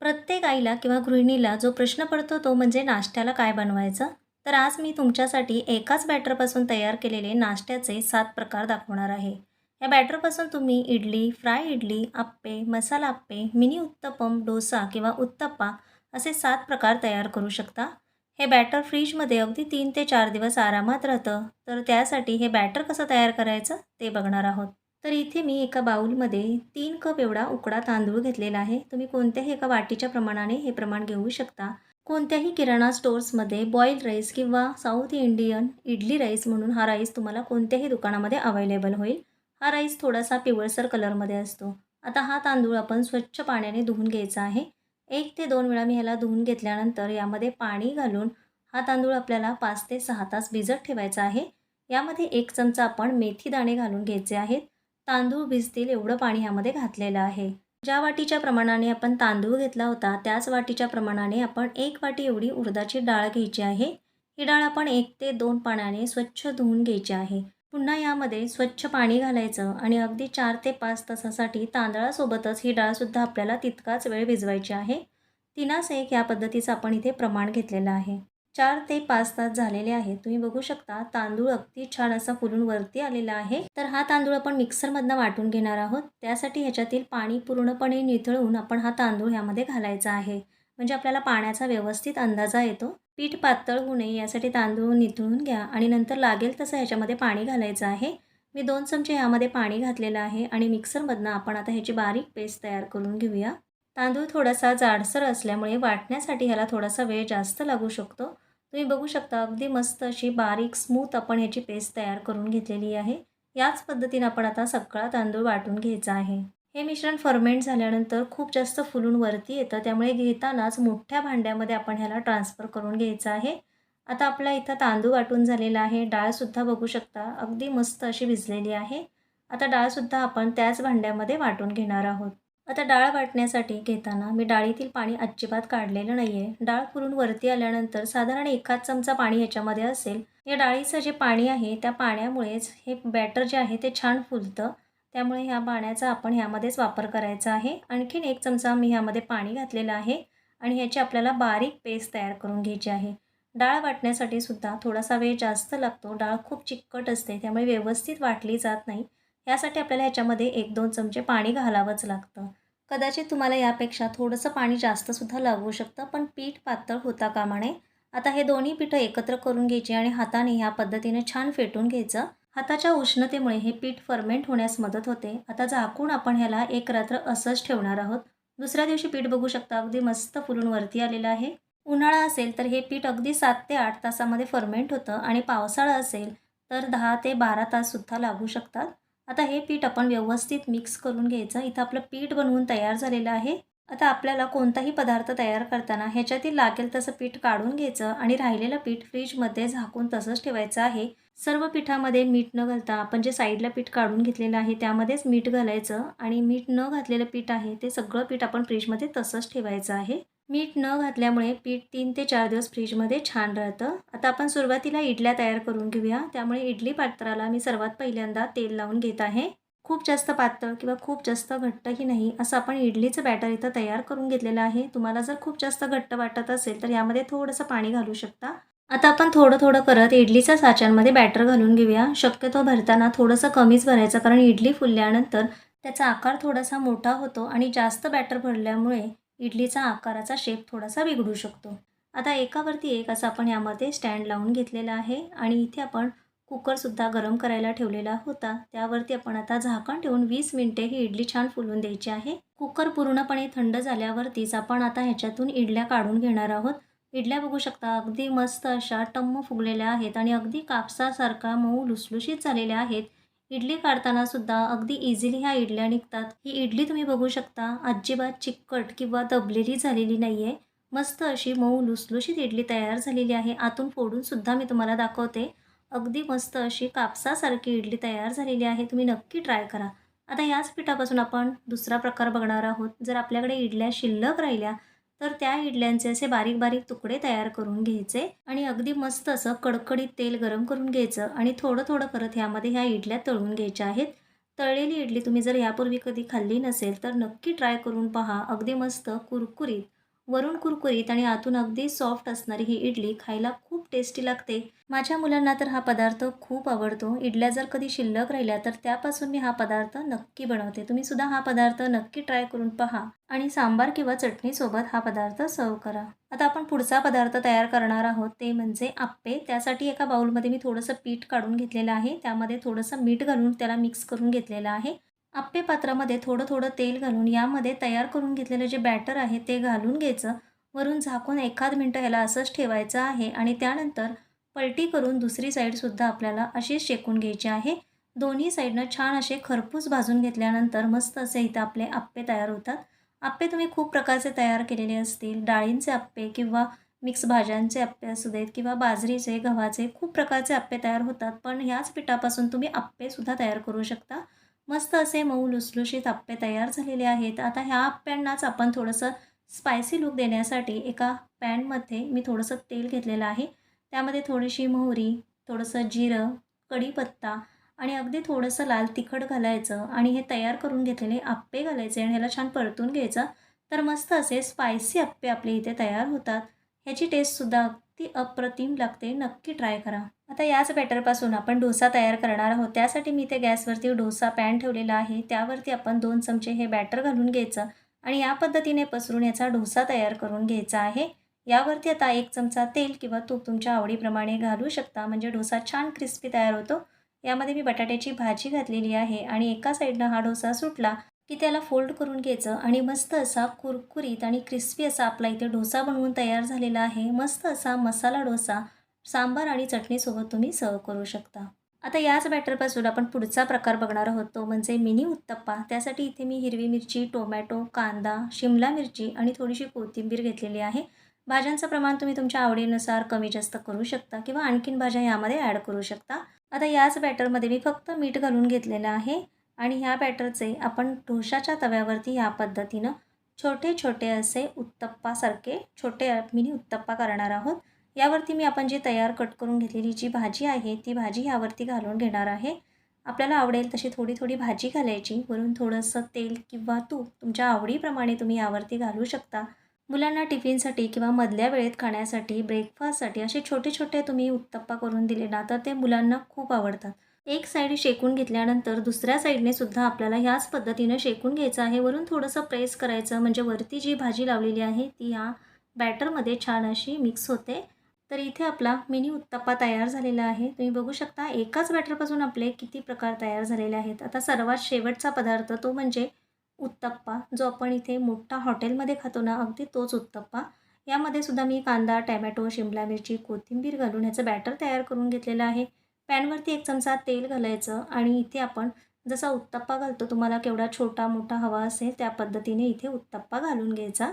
प्रत्येक आईला किंवा गृहिणीला जो प्रश्न पडतो तो म्हणजे नाश्त्याला काय बनवायचं? तर आज मी तुमच्यासाठी एकाच बॅटरपासून तयार केलेले नाश्त्याचे सात प्रकार दाखवणार आहे. या बॅटरपासून तुम्ही इडली फ्राय इडली आप्पे मसाला आप्पे मिनी उत्तपम डोसा किंवा उत्तप्पा असे सात प्रकार तयार करू शकता. हे बॅटर फ्रीजमध्ये अगदी तीन ते चार दिवस आरामात राहतं. तर त्यासाठी हे बॅटर कसं तयार करायचं ते बघणार आहोत. तर इथे मी एका बाऊलमध्ये तीन कप एवढा उकडा तांदूळ घेतलेला आहे. तुम्ही कोणत्याही एका वाटीच्या प्रमाणाने हे प्रमाण घेऊ शकता. कोणत्याही किराणा स्टोर्समध्ये बॉईल राईस किंवा साऊथ इंडियन इडली राईस म्हणून हा राईस तुम्हाला कोणत्याही दुकानामध्ये अवेलेबल होईल. हा राईस थोडासा पिवळसर कलरमध्ये असतो. आता हा तांदूळ आपण स्वच्छ पाण्याने धुवून घ्यायचा आहे. एक ते दोन वेळा मी ह्याला धुवून घेतल्यानंतर यामध्ये पाणी घालून हा तांदूळ आपल्याला पाच ते सहा तास भिजत ठेवायचा आहे. यामध्ये एक चमचा आपण मेथी दाणे घालून घ्यायचे आहेत. तांदूळ भिजतील एवढं पाणी ह्यामध्ये घातलेलं आहे. ज्या वाटीच्या प्रमाणाने आपण तांदूळ घेतला होता त्याच वाटीच्या प्रमाणाने आपण एक वाटी एवढी उडदाची डाळ घ्यायची आहे. ही डाळ आपण एक ते दोन पाण्याने स्वच्छ धुवून घ्यायची आहे. पुन्हा यामध्ये स्वच्छ पाणी घालायचं आणि अगदी चार ते पाच तासासाठी तांदळासोबतच ही डाळसुद्धा आपल्याला तितकाच वेळ भिजवायची आहे. तिनास एक या पद्धतीचं आपण इथे प्रमाण घेतलेलं आहे. चार ते पाच तास झालेले आहेत. तुम्ही बघू शकता तांदूळ अगदी छान असा फुलून वरती आलेला आहे. तर हा तांदूळ आपण मिक्सरमधनं वाटून घेणार आहोत. त्यासाठी ह्याच्यातील पाणी पूर्णपणे निथळून आपण हा तांदूळ ह्यामध्ये घालायचा आहे. म्हणजे आपल्याला पाण्याचा व्यवस्थित अंदाजा येतो. पीठ पातळ होऊ नये यासाठी तांदूळ निथळून घ्या. आणि नंतर लागेल तसं ह्याच्यामध्ये पाणी घालायचं आहे. मी दोन चमचे ह्यामध्ये पाणी घातलेलं आहे आणि मिक्सरमधनं आपण आता ह्याची बारीक पेस्ट तयार करून घेऊया. तांदूळ थोडासा जाडसर असल्यामुळे वाटण्यासाठी ह्याला थोडासा वेळ जास्त लागू शकतो. तुम्ही बघू शकता अगदी मस्त अशी बारीक स्मूथ आपण ह्याची पेस्ट तयार करून घेतलेली आहे. याच पद्धतीने आपण आता सगळा तांदूळ वाटून घ्यायचा आहे. हे मिश्रण फर्मेंट झाल्यानंतर खूप जास्त फुलून वरती येतं त्यामुळे घेतानाच मोठ्या भांड्यामध्ये आपण ह्याला ट्रान्सफर करून घ्यायचं आहे. आता आपला इथं तांदूळ वाटून झालेला आहे. डाळसुद्धा बघू शकता अगदी मस्त अशी भिजलेली आहे. आता डाळसुद्धा आपण त्याच भांड्यामध्ये वाटून घेणार आहोत. आता डाळ वाटण्यासाठी घेताना मी डाळीतील पाणी अजिबात काढलेलं नाही आहे डाळ फुलून वरती आल्यानंतर साधारण एखाद चमचा पाणी ह्याच्यामध्ये असेल. या डाळीचं जे पाणी आहे त्या पाण्यामुळेच हे बॅटर जे आहे ते छान फुलतं. त्यामुळे ह्या पाण्याचा आपण ह्यामध्येच वापर करायचा आहे. आणखीन एक चमचा मी ह्यामध्ये पाणी घातलेलं आहे आणि ह्याची आपल्याला बारीक पेस्ट तयार करून घ्यायची आहे. डाळ वाटण्यासाठी सुद्धा थोडासा वेळ जास्त लागतो. डाळ खूप चिकट असते त्यामुळे व्यवस्थित वाटली जात नाही. यासाठी आपल्याला ह्याच्यामध्ये एक दोन चमचे पाणी घालावंच लागतं. कदाचित तुम्हाला यापेक्षा थोडंसं पाणी जास्तसुद्धा लागू शकतं पण पीठ पातळ होता कामा नये आता हे दोन्ही पिठं एकत्र करून घ्यायची आणि हाताने ह्या पद्धतीने छान फेटून घ्यायचं. हाताच्या उष्णतेमुळे हे पीठ फर्मेंट होण्यास मदत होते. आता झाकून आपण ह्याला एक रात्र असंच ठेवणार आहोत. दुसऱ्या दिवशी पीठ बघू शकता अगदी मस्त फुलून वरती आलेलं आहे. उन्हाळा असेल तर हे पीठ अगदी सात ते आठ तासामध्ये फर्मेंट होतं आणि पावसाळा असेल तर दहा ते बारा ताससुद्धा लागू शकतात. आता हे पीठ आपण व्यवस्थित मिक्स करून घ्यायचं. इथं आपलं पीठ बनवून तयार झालेलं आहे. आता आपल्याला कोणताही पदार्थ तयार करताना ह्याच्यातील लागेल तसं पीठ काढून घ्यायचं आणि राहिलेलं पीठ फ्रीजमध्ये झाकून तसंच ठेवायचं आहे. सर्व पिठामध्ये मीठ न घालता आपण जे साईडला पीठ काढून घेतलेलं आहे त्यामध्येच मीठ घालायचं आणि मीठ न घातलेलं पीठ आहे ते सगळं पीठ आपण फ्रीजमध्ये तसंच ठेवायचं आहे. मीठ न घातल्यामुळे पीठ तीन ते चार दिवस फ्रीजमध्ये छान राहतं. आता आपण सुरुवातीला इडल्या तयार करून घेऊया. त्यामुळे इडली पात्राला मी सर्वात पहिल्यांदा तेल लावून घेत आहे. खूप जास्त पातळ किंवा खूप जास्त घट्टही नाही असं आपण इडलीचं बॅटर इथं तयार करून घेतलेलं आहे. तुम्हाला जर खूप जास्त घट्ट वाटत असेल तर यामध्ये थोडंसं पाणी घालू शकता. आता आपण थोडं थोडं करत इडलीच्या साच्यांमध्ये बॅटर घालून घेऊया. शक्यतो भरताना थोडंसं कमीच भरायचं कारण इडली फुलल्यानंतर त्याचा आकार थोडासा मोठा होतो आणि जास्त बॅटर भरल्यामुळे इडलीचा आकाराचा शेप थोडासा बिघडू शकतो. आता एकावरती एक असं आपण यामध्ये स्टँड लावून घेतलेला आहे आणि इथे आपण कुकरसुद्धा गरम करायला ठेवलेला होता. त्यावरती आपण आता झाकण ठेवून वीस मिनटे ही इडली छान फुलून द्यायची आहे. कुकर पूर्णपणे थंड झाल्यावरतीच आपण आता ह्याच्यातून इडल्या काढून घेणार आहोत. इडल्या बघू शकता अगदी मस्त अशा टम्म फुगलेल्या आहेत आणि अगदी कापसासारखा मऊ लुसलुशीत झालेल्या आहेत. इडली काढताना सुद्धा अगदी इझिली ह्या इडल्या निघतात. ही इडली तुम्ही बघू शकता अजिबात चिकट किंवा दबलेली झालेली नाही आहे मस्त अशी मऊ लुसलुशीत इडली तयार झालेली आहे. आतून फोडून सुद्धा मी तुम्हाला दाखवते. अगदी मस्त अशी कापसासारखी इडली तयार झालेली आहे. तुम्ही नक्की ट्राय करा. आता याच पिठापासून आपण दुसरा प्रकार बघणार आहोत. जर आपल्याकडे इडल्या शिल्लक राहिल्या तर त्या इडल्यांचे असे बारीक बारीक तुकडे तयार करून घ्यायचे आणि अगदी मस्त असं कडकडीत तेल गरम करून घ्यायचं आणि थोडं थोडं करत ह्यामध्ये ह्या इडल्या तळून घ्यायच्या आहेत. तळलेली इडली तुम्ही जर यापूर्वी कधी खाल्ली नसेल तर नक्की ट्राय करून पहा. अगदी मस्त कुरकुरीत वरून कुरकुरीत आणि आतून अगदी सॉफ्ट असणारी ही इडली खायला खूप टेस्टी लागते. माझ्या मुलांना तर हा पदार्थ खूप आवडतो. इडल्या जर कधी शिल्लक राहिल्या तर त्यापासून मी हा पदार्थ नक्की बनवते. तुम्ही सुद्धा हा पदार्थ नक्की ट्राय करून पहा आणि सांबार किंवा चटणीसोबत हा पदार्थ सर्व करा. आता आपण पुढचा पदार्थ तयार करणार आहोत. ते म्हणजे आप्पे. त्यासाठी एका बाउलमध्ये मी थोडंसं पीठ काढून घेतलेलं आहे. त्यामध्ये थोडंसं मीठ घालून त्याला मिक्स करून घेतलेलं आहे. आप्पे पात्रामध्ये थोडं थोडं तेल घालून यामध्ये तयार करून घेतलेलं जे बॅटर आहे ते घालून घ्यायचं. वरून झाकून एखाद मिनटं ह्याला असंच ठेवायचं आहे आणि त्यानंतर पलटी करून दुसरी साईडसुद्धा आपल्याला अशीच शेकून घ्यायची आहे. दोन्ही साईडनं छान असे खरपूस भाजून घेतल्यानंतर मस्त असे इथं आपले आप्पे तयार होतात. आप्पे तुम्ही खूप प्रकारचे तयार केलेले असतील. डाळींचे आप्पे किंवा मिक्स भाज्यांचे आप्पे असू देत किंवा बाजरीचे गव्हाचे खूप प्रकारचे आप्पे तयार होतात. पण ह्याच पिठापासून तुम्ही आप्पेसुद्धा तयार करू शकता. मस्त असे मऊ लुसलुशीत आप्पे तयार झालेले आहेत. आता ह्या आप्प्यांनाच आपण थोडंसं स्पायसी लुक देण्यासाठी एका पॅनमध्ये मी थोडंसं तेल घेतलेलं आहे. त्यामध्ये थोडीशी मोहरी थोडंसं जिरं कढीपत्ता आणि अगदी थोडंसं लाल तिखट घालायचं आणि हे तयार करून घेतलेले आप्पे घालायचे आणि ह्याला छान परतून घ्यायचं. तर मस्त असे स्पायसी आप्पे आपले इथे तयार होतात. ह्याची टेस्टसुद्धा ती अप्रतिम लागते. नक्की ट्राय करा. आता याच बॅटरपासून आपण डोसा तयार करणार आहोत. त्यासाठी मी ते गॅसवरती डोसा पॅन ठेवलेला आहे. त्यावरती आपण दोन चमचे हे बॅटर घालून घ्यायचं आणि या पद्धतीने पसरून याचा डोसा तयार करून घ्यायचा आहे. यावरती आता एक चमचा तेल किंवा तूप तुमच्या आवडीप्रमाणे घालू शकता. म्हणजे डोसा छान क्रिस्पी तयार होतो. यामध्ये मी बटाट्याची भाजी घातलेली आहे आणि एका साईडनं हा डोसा सुटला की त्याला फोल्ड करून घ्यायचं आणि मस्त असा कुरकुरीत आणि क्रिस्पी असा आपला इथे डोसा बनवून तयार झालेला आहे. मस्त असा मसाला डोसा सांबार आणि चटणीसोबत तुम्ही सर्व करू शकता. आता याच बॅटरपासून आपण पुढचा प्रकार बघणार आहोत. तो म्हणजे मिनी उत्तप्पा. त्यासाठी इथे मी हिरवी मिरची टोमॅटो कांदा शिमला मिरची आणि थोडीशी कोथिंबीर घेतलेली आहे. भाज्यांचं प्रमाण तुम्ही तुमच्या आवडीनुसार कमी जास्त करू शकता किंवा आणखीन भाज्या यामध्ये ॲड करू शकता. आता याच बॅटरमध्ये मी फक्त मीठ घालून घेतलेलं आहे. आणि ह्या बॅटरचे आपण ढोशाच्या तव्यावरती ह्या पद्धतीनं छोटे छोटे असे उत्तप्पासारखे छोटे मिनी उत्तप्पा करणार आहोत. यावरती मी आपण जी तयार कट करून घेतलेली जी भाजी आहे ती भाजी ह्यावरती घालून घेणार आहे. आपल्याला आवडेल तशी थोडी थोडी भाजी घालायची वरून थोडंसं तेल किंवा तूप तुमच्या आवडीप्रमाणे तुम्ही यावरती घालू शकता. मुलांना टिफिनसाठी किंवा मधल्या वेळेत खाण्यासाठी ब्रेकफास्टसाठी असे छोटे छोटे तुम्ही उत्तप्पा करून दिले ना तर ते मुलांना खूप आवडतात. एक साईड शेकून घेतल्यानंतर दुसऱ्या साईडने सुद्धा आपल्याला ह्याच पद्धतीनं शेकून घ्यायचं आहे. वरून थोडंसं प्रेस करायचं. म्हणजे वरती जी भाजी लावलेली आहे ती ह्या बॅटरमध्ये छान अशी मिक्स होते. तर इथे आपला मिनी उत्तप्पा तयार झालेला आहे. तुम्ही बघू शकता एकाच बॅटरपासून आपले किती प्रकार तयार झालेले आहेत. आता सर्वात शेवटचा पदार्थ तो म्हणजे उत्तप्पा जो आपण इथे मोठा हॉटेलमध्ये खातो ना अगदी तोच उत्तप्पा. यामध्ये सुद्धा मी कांदा टॅमॅटो शिमला मिरची कोथिंबीर घालून ह्याचं बॅटर तयार करून घेतलेलं आहे. पॅनवरती एक चमचा तेल घालायचं आणि इथे आपण जसा उत्तप्पा घालतो तुम्हाला केवढा छोटा मोठा हवा असेल त्या पद्धतीने इथे उत्तप्पा घालून घ्यायचा.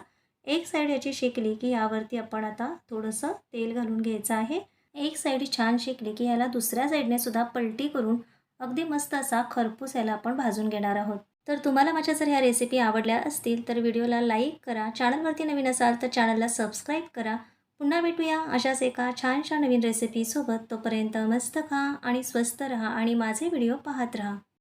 एक साईड याची शेकली की यावरती आपण आता थोडंसं तेल घालून घ्यायचं आहे. एक साईड छान शेकली की याला दुसऱ्या साईडने सुद्धा पलटी करून अगदी मस्त असा खरपूस याला आपण भाजून घेणार आहोत. तर तुम्हाला माझ्या जर ह्या रेसिपी आवडल्या असतील तर व्हिडिओला लाईक करा. चॅनलवरती नवीन असाल तर चॅनलला सबस्क्राईब करा. पुन्हा भेटूया अशाच एका छानशा नवीन रेसिपीसोबत तोपर्यंत मस्त खा आणि स्वस्त रहा आणि माझे व्हिडिओ पाहत राहा.